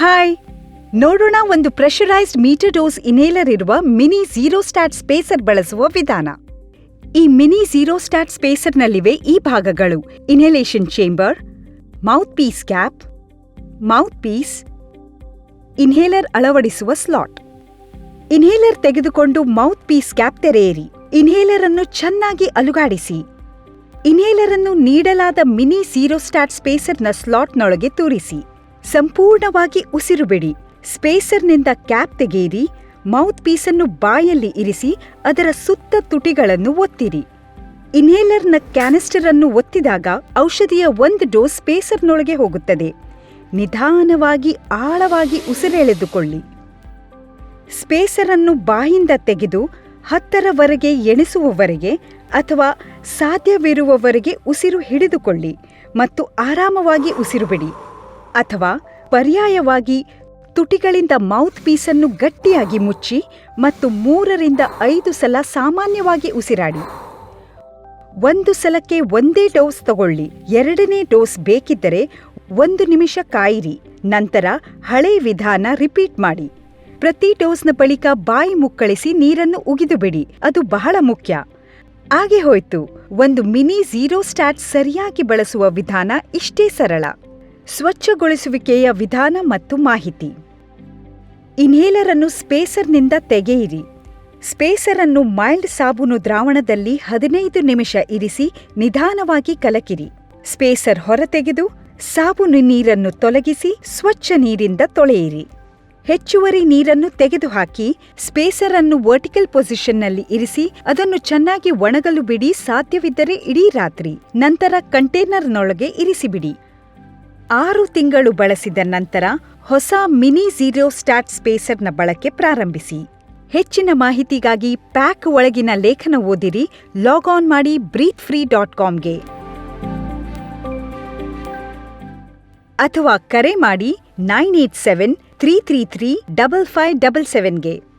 Hi ನೋಡೋಣ ಒಂದು pressurised metre dose ಇನೇಲರ್ ಇರುವ ಮಿನಿ ಝೀರೋಸ್ಟಾಟ್ ಸ್ಪೇಸರ್ ಬಳಸುವ ವಿಧಾನ. ಈ ಮಿನಿ ಝೀರೋಸ್ಟಾಟ್ ಸ್ಪೇಸರ್ನಲ್ಲಿವೆ ಈ ಭಾಗಗಳು. Inhalation chamber mouthpiece cap mouthpiece inhaler ಅಳವಡಿಸುವ ಸ್ಲಾಟ್ ಇನ್ಹೇಲರ್ ತೆಗೆದುಕೊಂಡು ಮೌತ್ ಪೀಸ್ ಕ್ಯಾಪ್ ತೆರೆಯಿರಿ. ಇನ್ಹೇಲರ್ ಅನ್ನು ಚೆನ್ನಾಗಿ ಅಲುಗಾಡಿಸಿ. ಇನ್ಹೇಲರ್ ಅನ್ನು ನೀಡಲಾದ ಮಿನಿ ಝೀರೋಸ್ಟಾಟ್ ಸ್ಪೇಸರ್ನ ಸ್ಲಾಟ್ನೊಳಗೆ ತೂರಿಸಿ. ಸಂಪೂರ್ಣವಾಗಿ ಉಸಿರುಬೇಡಿ. ಸ್ಪೇಸರ್ನಿಂದ ಕ್ಯಾಪ್ ತೆಗೆಯಿರಿ. ಮೌತ್ ಪೀಸನ್ನು ಬಾಯಲ್ಲಿ ಇರಿಸಿ ಅದರ ಸುತ್ತ ತುಟಿಗಳನ್ನು ಒತ್ತಿರಿ. ಇನ್ಹೇಲರ್ನ ಕ್ಯಾನಿಸ್ಟರ್ ಅನ್ನು ಒತ್ತಿದಾಗ ಔಷಧಿಯ ಒಂದು ಡೋಸ್ ಸ್ಪೇಸರ್ನೊಳಗೆ ಹೋಗುತ್ತದೆ. ನಿಧಾನವಾಗಿ, ಆಳವಾಗಿ ಉಸಿರೆಳೆದುಕೊಳ್ಳಿ. ಸ್ಪೇಸರ್ ಅನ್ನು ಬಾಯಿಂದ ತೆಗೆದು ಹತ್ತರವರೆಗೆ ಎಣಿಸುವವರೆಗೆ ಅಥವಾ ಸಾಧ್ಯವಿರುವವರೆಗೆ ಉಸಿರು ಹಿಡಿದುಕೊಳ್ಳಿ ಮತ್ತು ಆರಾಮವಾಗಿ ಉಸಿರು ಬಿಡಿ ಅಥವಾ ಪರ್ಯಾಯವಾಗಿ ತುಟಿಗಳಿಂದ ಮೌತ್ ಪೀಸನ್ನು ಗಟ್ಟಿಯಾಗಿ ಮುಚ್ಚಿ ಮತ್ತು ಮೂರರಿಂದ ಐದು ಸಲ ಸಾಮಾನ್ಯವಾಗಿ ಉಸಿರಾಡಿ. ಒಂದು ಸಲಕ್ಕೆ ಒಂದೇ ಡೋಸ್ ತಗೊಳ್ಳಿ. ಎರಡನೇ ಡೋಸ್ ಬೇಕಿದ್ದರೆ ಒಂದು ನಿಮಿಷ ಕಾಯಿರಿ. ನಂತರ ಹಳೆ ವಿಧಾನ ರಿಪೀಟ್ ಮಾಡಿ. ಪ್ರತಿ ಡೋಸ್ನ ಬಳಿಕ ಬಾಯಿ ಮುಕ್ಕಳಿಸಿ ನೀರನ್ನು ಉಗಿದುಬಿಡಿ ಅದು ಬಹಳ ಮುಖ್ಯ. ಆಗೆ ಹೋಯ್ತು. ಒಂದು ಮಿನಿ ಝೀರೋಸ್ಟಾಟ್ ಸರಿಯಾಗಿ ಬಳಸುವ ವಿಧಾನ ಇಷ್ಟೇ ಸರಳ. ಸ್ವಚ್ಛಗೊಳಿಸುವಿಕೆಯ ವಿಧಾನ ಮತ್ತು ಮಾಹಿತಿ. ಇನ್ಹೇಲರ್ ಅನ್ನು ಸ್ಪೇಸರ್ನಿಂದ ತೆಗೆಯಿರಿ. ಸ್ಪೇಸರ್ ಅನ್ನು ಮೈಲ್ಡ್ ಸಾಬೂನು ದ್ರಾವಣದಲ್ಲಿ ಹದಿನೈದು ನಿಮಿಷ ಇರಿಸಿ ನಿಧಾನವಾಗಿ ಕಲಕಿರಿ. ಸ್ಪೇಸರ್ ಹೊರತೆಗೆದು ಸಾಬೂನು ನೀರನ್ನು ತೊಲಗಿಸಿ ಸ್ವಚ್ಛ ನೀರಿಂದ ತೊಳೆಯಿರಿ. ಹೆಚ್ಚುವರಿ ನೀರನ್ನು ತೆಗೆದುಹಾಕಿ ಸ್ಪೇಸರ್ ಅನ್ನು ವರ್ಟಿಕಲ್ ಪೊಸಿಷನ್ನಲ್ಲಿ ಇರಿಸಿ ಅದನ್ನು ಚೆನ್ನಾಗಿ ಒಣಗಲು ಬಿಡಿ ಸಾಧ್ಯವಿದ್ದರೆ ಇಡೀ ರಾತ್ರಿ. ನಂತರ ಕಂಟೇನರ್ನೊಳಗೆ ಇರಿಸಿಬಿಡಿ. ಆರು ತಿಂಗಳು ಬಳಸಿದ ನಂತರ ಹೊಸ ಮಿನಿ ಝೀರೋಸ್ಟಾಟ್ ಸ್ಪೇಸರ್ನ ಬಳಕೆ ಪ್ರಾರಂಭಿಸಿ. ಹೆಚ್ಚಿನ ಮಾಹಿತಿಗಾಗಿ ಪ್ಯಾಕ್ ಒಳಗಿನ ಲೇಖನ ಓದಿರಿ, ಲಾಗ್ ಆನ್ ಮಾಡಿ ಬ್ರೀತ್ ಫ್ರೀ ಡಾಟ್ ಕಾಮ್ಗೆ. ಅಥವಾ ಕರೆ ಮಾಡಿ nine eight seven three three three double five double ಸೆವೆನ್ಗೆ.